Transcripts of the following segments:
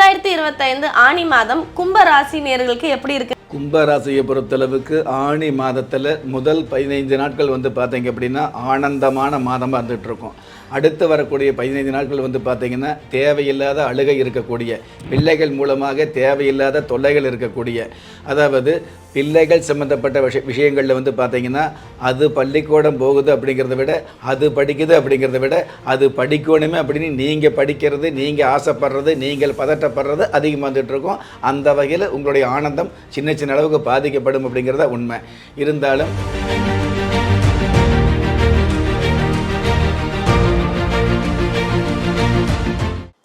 இரண்டாயிரத்தி இருபத்தைந்து ஆனி மாதம் கும்ப ராசி நேர்களுக்கு எப்படி இருக்கு? கும்பராசியை பொறுத்தளவுக்கு ஆணி மாதத்தில் முதல் பதினைந்து நாட்கள் வந்து பார்த்தீங்க அப்படின்னா ஆனந்தமான மாதமாக இருந்துகிட்டு இருக்கும் அடுத்து வரக்கூடிய பதினைந்து நாட்கள் வந்து பார்த்தீங்கன்னா தேவையில்லாத அழுகை இருக்கக்கூடிய பிள்ளைகள் மூலமாக தேவையில்லாத தொல்லைகள் இருக்கக்கூடிய அதாவது பிள்ளைகள் சம்மந்தப்பட்ட விஷய விஷயங்களில் வந்து பார்த்தீங்கன்னா அது பள்ளிக்கூடம் போகுது அப்படிங்கிறத விட அது படிக்குது அப்படிங்கிறத விட அது படிக்கணுமே அப்படின்னு நீங்கள் படிக்கிறது நீங்கள் ஆசைப்படுறது நீங்கள் பதட்டப்படுறது அதிகமாக வந்துட்டுருக்கோம் அந்த வகையில் உங்களுடைய ஆனந்தம் சின்ன சின்ன அளவுக்கு பாதிக்கப்படும் அப்படிங்கிறத உண்மை. இருந்தாலும்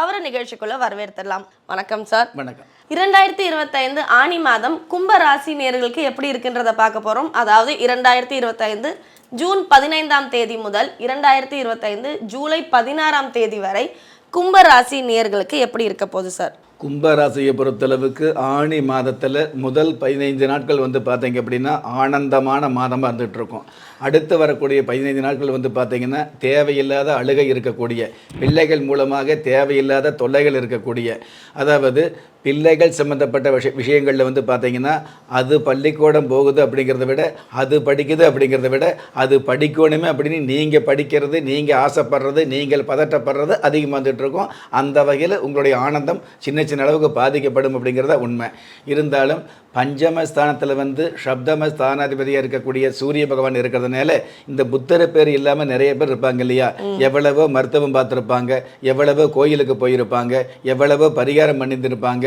அவரை நிகழ்ச்சிக்குள்ள வரவேற்றுடலாம் வணக்கம் சார். வணக்கம். இரண்டாயிரத்தி இருபத்தைந்து ஆனி மாதம் கும்ப ராசி நேர்களுக்கு எப்படி இருக்குன்றத பார்க்க போறோம். அதாவது இரண்டாயிரத்தி இருபத்தைந்து ஜூன் பதினைந்தாம் தேதி முதல் இரண்டாயிரத்தி இருபத்தைந்து ஜூலை பதினாறாம் தேதி வரை கும்ப ராசி நேர்களுக்கு எப்படி இருக்க போகுது சார்? கும்பராசியை பொறுத்தளவுக்கு ஆணி மாதத்தில் முதல் பதினைந்து நாட்கள் வந்து பார்த்தீங்க அப்படின்னா ஆனந்தமான மாதமாக இருந்துகிட்டு இருக்கும். அடுத்து வரக்கூடிய பதினைந்து நாட்கள் வந்து பார்த்தீங்கன்னா தேவையில்லாத அழுகை இருக்கக்கூடிய பிள்ளைகள் மூலமாக தேவையில்லாத தொல்லைகள் இருக்கக்கூடிய அதாவது பிள்ளைகள் சம்மந்தப்பட்ட விஷய விஷயங்களில் வந்து பார்த்தீங்கன்னா அது பள்ளிக்கூடம் போகுது அப்படிங்கிறத விட அது படிக்குது அப்படிங்கிறத விட அது படிக்கணுமே அப்படின்னு நீங்கள் படிக்கிறது நீங்கள் ஆசைப்படுறது நீங்கள் பதட்டப்படுறது அதிகமாக வந்துட்டு இருக்கும். அந்த வகையில் உங்களுடைய ஆனந்தம் சின்ன சின்ன அளவுக்கு பாதிக்கப்படும் அப்படிங்கிறத உண்மை. இருந்தாலும் பஞ்சம ஸ்தானத்தில் வந்து சப்தம ஸ்தானாதிபதியாக இருக்கக்கூடிய சூரிய பகவான் இருக்கிறதுனால இந்த புத்தர பேர் இல்லாமல் நிறைய பேர் இருப்பாங்க இல்லையா? எவ்வளவோ மருத்துவம் பார்த்துருப்பாங்க எவ்வளவோ கோயிலுக்கு போயிருப்பாங்க எவ்வளவோ பரிகாரம் பண்ணியிருந்திருப்பாங்க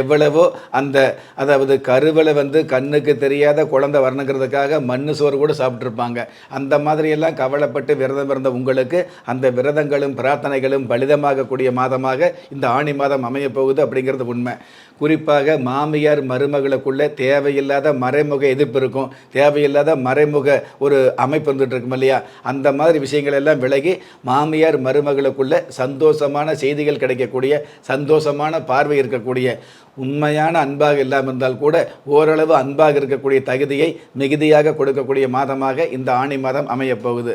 எவ்வளவோ அந்த அதாவது கருவில் வந்து கண்ணுக்கு தெரியாத குழந்தை வரணுங்கிறதுக்காக மண்ணு சோறு கூட சாப்பிட்ருப்பாங்க அந்த மாதிரியெல்லாம் கவலைப்பட்டு விரதம் இருந்த உங்களுக்கு அந்த விரதங்களும் பிரார்த்தனைகளும் பலிதமாகக்கூடிய மாதமாக இந்த ஆணி மாதம் அமையப் போகுது அப்படிங்கிறது உண்மை. குறிப்பாக மாமியார் மருமகளுக்குள்ளே தேவையில்லாத மறைமுக எதிர்ப்பு இருக்கும். தேவையில்லாத மறைமுக ஒரு அமைப்பு இருந்துட்டு இருக்கும் இல்லையா? அந்த மாதிரி விஷயங்கள் எல்லாம் விலகி மாமியார் மருமகளுக்குள்ள சந்தோஷமான செய்திகள் கிடைக்கக்கூடிய சந்தோஷமான பார்வை இருக்கக்கூடிய உண்மையான அன்பாக இல்லாமல் இருந்தால் கூட ஓரளவு அன்பாக இருக்கக்கூடிய தகுதியை மிகுதியாக கொடுக்கக்கூடிய மாதமாக இந்த ஆணி மாதம் அமையப்போகுது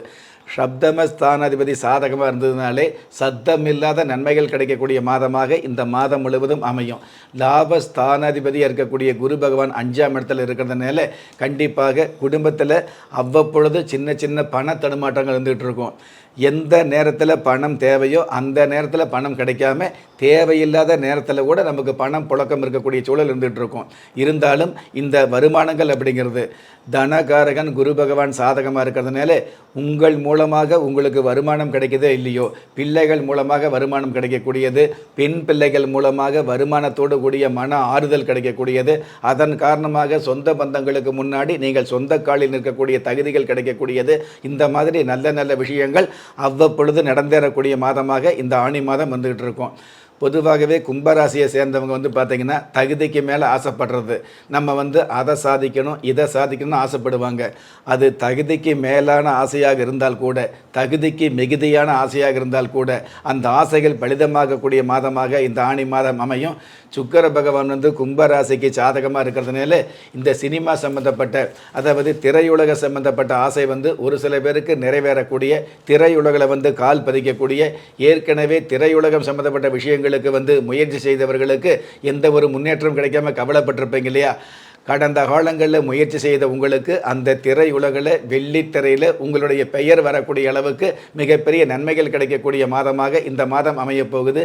சப்தம ஸ்தானாதிபதி சாதகமாக இருந்ததுனாலே சத்தம் இல்லாத நன்மைகள் கிடைக்கக்கூடிய மாதமாக இந்த மாதம் முழுவதும் அமையும். லாப ஸ்தானாதிபதியாக இருக்கக்கூடிய குரு பகவான் அஞ்சாம் இடத்துல இருக்கிறதுனால கண்டிப்பாக குடும்பத்தில் அவ்வப்பொழுது சின்ன சின்ன பண தடுமாற்றங்கள் இருந்துகிட்டு இருக்கும். எந்த நேரத்தில் பணம் தேவையோ அந்த நேரத்தில் பணம் கிடைக்காம தேவையில்லாத நேரத்தில் கூட நமக்கு பணம் புழக்கம் இருக்கக்கூடிய சூழல் இருந்துகிட்டு இருக்கும் இருந்தாலும் இந்த வருமானங்கள் அப்படிங்கிறது தனகாரகன் குரு பகவான் சாதகமாக இருக்கிறதுனால உங்கள் மூலமாக உங்களுக்கு வருமானம் கிடைக்குதோ இல்லையோ பிள்ளைகள் மூலமாக வருமானம் கிடைக்கக்கூடியது பெண் பிள்ளைகள் மூலமாக வருமானத்தோடு கூடிய மன ஆறுதல் கிடைக்கக்கூடியது. அதன் காரணமாக சொந்த பந்தங்களுக்கு முன்னாடி நீங்கள் சொந்த காலில் நிற்கக்கூடிய தகுதிகள் கிடைக்கக்கூடியது. இந்த மாதிரி நல்ல நல்ல விஷயங்கள் அவ்வப்பொழுது நடந்தேறக்கூடிய மாதமாக இந்த ஆணி மாதம் வந்துகிட்டு இருக்கும். பொதுவாகவே கும்பராசியை சேர்ந்தவங்க வந்து பார்த்திங்கன்னா தகுதிக்கு மேலே ஆசைப்படுறது. நம்ம வந்து அதை சாதிக்கணும் இதை சாதிக்கணும்னு ஆசைப்படுவாங்க. அது தகுதிக்கு மேலான ஆசையாக இருந்தால் கூட தகுதிக்கு மிகுதியான ஆசையாக இருந்தால் கூட அந்த ஆசைகள் பலிதமாகக்கூடிய மாதமாக இந்த ஆணி மாதம் அமையும். சுக்கர பகவான் வந்து கும்பராசிக்கு சாதகமாக இருக்கிறதுனால இந்த சினிமா சம்மந்தப்பட்ட அதாவது திரையுலக சம்மந்தப்பட்ட ஆசை வந்து ஒரு சில பேருக்கு நிறைவேறக்கூடிய திரையுலகில் வந்து கால் பதிக்கக்கூடிய ஏற்கனவே திரையுலகம் சம்மந்தப்பட்ட விஷயங்கள் விஷயங்களுக்கு வந்து முயற்சி செய்தவர்களுக்கு எந்த ஒரு முன்னேற்றம் கிடைக்காம கவலைப்பட்டிருப்பீங்க இல்லையா? கடந்த காலங்களில் முயற்சி செய்த உங்களுக்கு அந்த திரையுலகில் வெள்ளித்திரையில் உங்களுடைய பெயர் வரக்கூடிய அளவுக்கு மிகப்பெரிய நன்மைகள் கிடைக்கக்கூடிய மாதமாக இந்த மாதம் அமையப் போகுது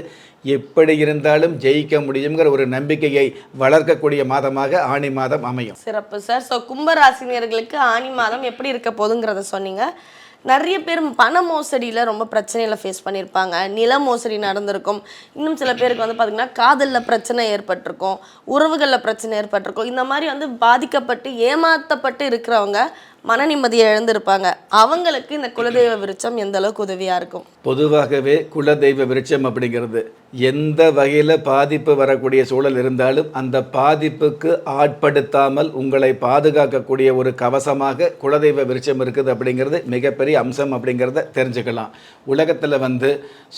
எப்படி இருந்தாலும் ஜெயிக்க முடியுங்கிற ஒரு நம்பிக்கையை வளர்க்கக்கூடிய மாதமாக ஆணி மாதம் அமையும். சிறப்பு சார். ஸோ கும்பராசினியர்களுக்கு ஆணி ஆனி மாதம் எப்படி இருக்க போதுங்கிறத சொன்னீங்க. நிறைய பேர் பண மோசடியில் ரொம்ப பிரச்சனையில் ஃபேஸ் பண்ணியிருப்பாங்க. நில மோசடி நடந்திருக்கும். இன்னும் சில பேருக்கு வந்து பார்த்திங்கன்னா காதலில் பிரச்சனை ஏற்பட்டிருக்கும். உறவுகளில் பிரச்சனை ஏற்பட்டிருக்கும். இந்த மாதிரி வந்து பாதிக்கப்பட்டு ஏமாற்றப்பட்டு இருக்கிறவங்க மன நிம்மதியை இழந்திருப்பாங்க. அவங்களுக்கு இந்த குலதெய்வ விருட்சம் எந்த அளவுக்கு உதவியா இருக்கும்? பொதுவாகவே குலதெய்வ விருட்சம் அப்படிங்கிறது எந்த வகையில் பாதிப்பு வரக்கூடிய சூழல் இருந்தாலும் அந்த பாதிப்புக்கு ஆட்படுத்தாமல் உங்களை பாதுகாக்கக்கூடிய ஒரு கவசமாக குலதெய்வ விருட்சம் இருக்குது அப்படிங்கிறது மிகப்பெரிய அம்சம் அப்படிங்கிறத தெரிஞ்சுக்கலாம். உலகத்தில் வந்து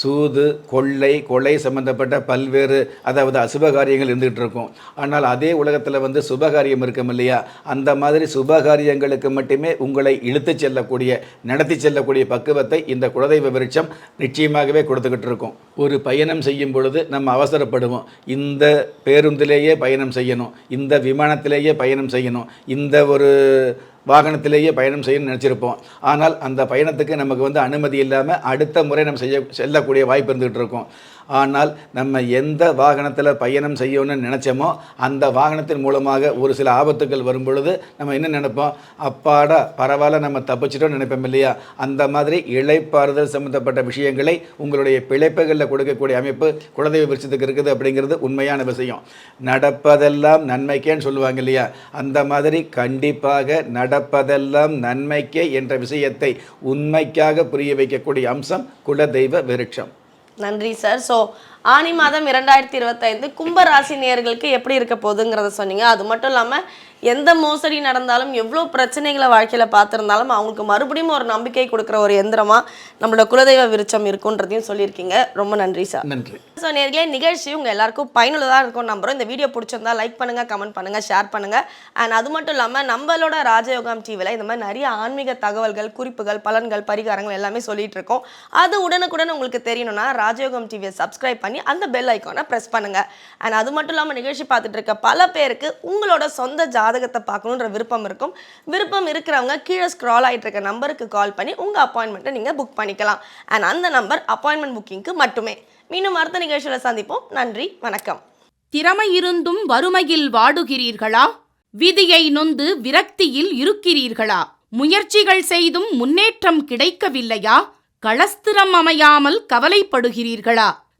சூது கொள்ளை கொலை சம்பந்தப்பட்ட பல்வேறு அதாவது அசுபகாரியங்கள் இருந்துகிட்டு இருக்கும். ஆனால் அதே உலகத்தில் வந்து சுபகாரியம் இருக்கும் இல்லையா? அந்த மாதிரி சுபகாரியங்களுக்கு மட்டும் உங்களை இழுத்துச் செல்லக்கூடிய நடத்தி செல்லக்கூடிய பக்குவத்தை இந்த குலதெய்வ விருட்சம் நிச்சயமாகவே கொடுத்துக்கிட்டு இருக்கும். ஒரு பயணம் செய்யும் பொழுது நம்ம அவசரப்படுவோம். இந்த பேருந்திலேயே பயணம் செய்யணும். இந்த விமானத்திலேயே பயணம் செய்யணும். இந்த ஒரு வாகனத்திலேயே பயணம் செய்யணும்னு நினச்சிருப்போம். ஆனால் அந்த பயணத்துக்கு நமக்கு வந்து அனுமதி இல்லாமல் அடுத்த முறை நம்ம செய்ய செல்லக்கூடிய வாய்ப்பு இருந்துகிட்டு இருக்கோம். ஆனால் நம்ம எந்த வாகனத்தில் பயணம் செய்யணும்னு நினச்சோமோ அந்த வாகனத்தின் மூலமாக ஒரு சில ஆபத்துக்கள் வரும் பொழுது நம்ம என்ன நினைப்போம்? அப்பாடா பரவாயில்ல நம்ம தப்பிச்சிட்டோம்னு நினைப்போம் இல்லையா? அந்த மாதிரி இழைப்பாறுதல் சம்மந்தப்பட்ட விஷயங்களை உங்களுடைய பிழைப்புகளில் கொடுக்கக்கூடிய அமைப்பு குலதெய்வ விருட்சத்துக்கு இருக்குது அப்படிங்கிறது உண்மையான விஷயம். நடப்பதெல்லாம் நன்மைக்கேன்னு சொல்லுவாங்க இல்லையா? அந்த மாதிரி கண்டிப்பாக நடப்பதெல்லாம் நன்மைக்கே என்ற விஷயத்தை உண்மைக்காக புரிய வைக்கக்கூடிய அம்சம் குலதெய்வ விருட்சம். நன்றி சார். ஸோ ஆனி மாதம் இரண்டாயிரத்தி இருபத்தைந்து கும்பராசி நேயர்களுக்கு எப்படி இருக்க போகுதுங்கிறத சொன்னீங்க. அது மட்டும் இல்லாமல் எந்த மோசடி நடந்தாலும் எவ்வளோ பிரச்சனைகளை வாழ்க்கையில் பார்த்துருந்தாலும் அவங்களுக்கு மறுபடியும் ஒரு நம்பிக்கை கொடுக்குற ஒரு எந்திரமாக நம்மளோட குலதெய்வ விருட்சம் இருக்குன்றதையும் சொல்லியிருக்கீங்க. ரொம்ப நன்றி சார். நன்றி. ஸோ நேர்களே நிகழ்ச்சி உங்கள் எல்லாருக்கும் பயனுள்ளதாக இருக்கும் நம்புறோம். இந்த வீடியோ பிடிச்சிருந்தா லைக் பண்ணுங்கள் கமெண்ட் பண்ணுங்கள் ஷேர் பண்ணுங்கள் அண்ட் அது மட்டும் இல்லாமல் நம்மளோட ராஜயோகம் டிவியில் இந்த மாதிரி நிறைய ஆன்மீக தகவல்கள் குறிப்புகள் பலன்கள் பரிகாரங்கள் எல்லாமே சொல்லிட்டு இருக்கோம். அது உடனுக்குடன் உங்களுக்கு தெரியணும்னா ராஜயோகம் டிவியை சப்ஸ்கிரைப் பண்ணி அந்த பெல் ஐக்கானை ப்ரெஸ் பண்ணுங்கள் அண்ட் அது மட்டும் இல்லாமல் நிகழ்ச்சி பார்த்துட்டு இருக்க பல பேருக்கு உங்களோட சொந்த ஜாதகத்தை பார்க்கணுன்ற விருப்பம் இருக்கும். விருப்பம் இருக்கிறவங்க கீழே ஸ்க்ரால் ஆகிட்டு இருக்க நம்பருக்கு கால் பண்ணி உங்கள் அப்பாயின்மெண்ட்டை நீங்கள் புக் பண்ணிக்கலாம். அண்ட் அந்த நம்பர் அப்பாயின்மெண்ட் புக்கிங்க்கு மட்டுமே. மீண்டும் அடுத்த நிகழ்ச்சியில் சந்திப்போம். நன்றி வணக்கம். திறமை இருந்தும் வறுமையில் வாடுகிறீர்களா? விதியை நொந்து விரக்தியில் இருக்கிறீர்களா? முயற்சிகள் செய்தும் முன்னேற்றம் கிடைக்கவில்லையா? களஸ்திரம் அமையாமல் கவலைப்படுகிறீர்களா?